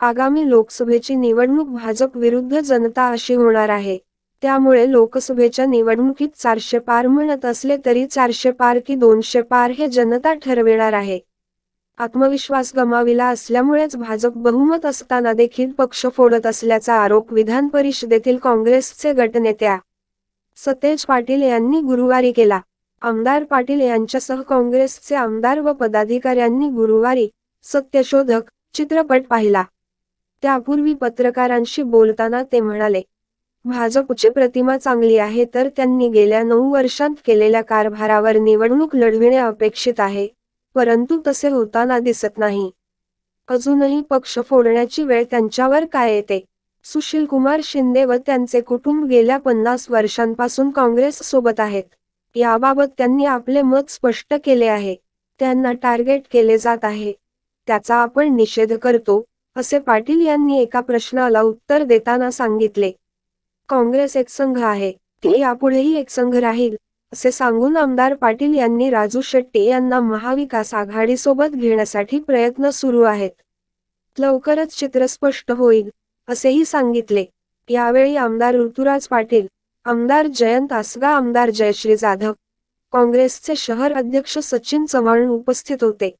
आगामी लोकसभेची निवडणूक भाजप विरुद्ध जनता अशी होणार आहे. त्यामुळे लोकसभेच्या निवडणुकीत चारशे पार म्हणत असले तरी चारशे पार की दोनशे पार हे जनता ठरविणार आहे. आत्मविश्वास गमाविला असल्यामुळेच भाजप बहुमत असताना देखील पक्ष फोडत असल्याचा आरोप विधान परिषदेतील काँग्रेसचे गटनेत्या सतेज पाटील यांनी गुरुवारी केला. आमदार पाटील यांच्यासह काँग्रेसचे आमदार व पदाधिकाऱ्यांनी गुरुवारी सत्यशोधक चित्रपट पाहिला. त्यापूर्वी पत्रकारांशी बोलताना ते म्हणाले भाजपची प्रतिमा चांगली आहे तर त्यांनी गेल्या नऊ वर्षांत केलेल्या कारभारावर निवडणूक लढविणे अपेक्षित आहे परंतु तसे होताना दिसत नाही. अजूनही पक्ष फोडण्याची वेळ त्यांच्यावर काय येते? सुशील कुमार शिंदे व त्यांचे कुटुंब गेल्या पन्नास वर्षांपासून काँग्रेस सोबत आहेत. याबाबत त्यांनी आपले मत स्पष्ट केले आहे. त्यांना टार्गेट केले जात आहे. त्याचा आपण निषेध करतो. असे पाटील यांनी एका प्रश्नाला उत्तर देताना सांगितले. काँग्रेस एक संघ आहे ते यापुढेही एक संघ राहील असे सांगून आमदार पाटील यांनी राजू शेट्टी यांना महाविकास आघाडीसोबत घेण्यासाठी प्रयत्न सुरू आहेत. लवकरच चित्र स्पष्ट होईल असेही सांगितले. यावेळी आमदार ऋतुराज पाटील आमदार जयंत आसगा आमदार जयश्री जाधव काँग्रेसचे शहर अध्यक्ष सचिन चव्हाण उपस्थित होते.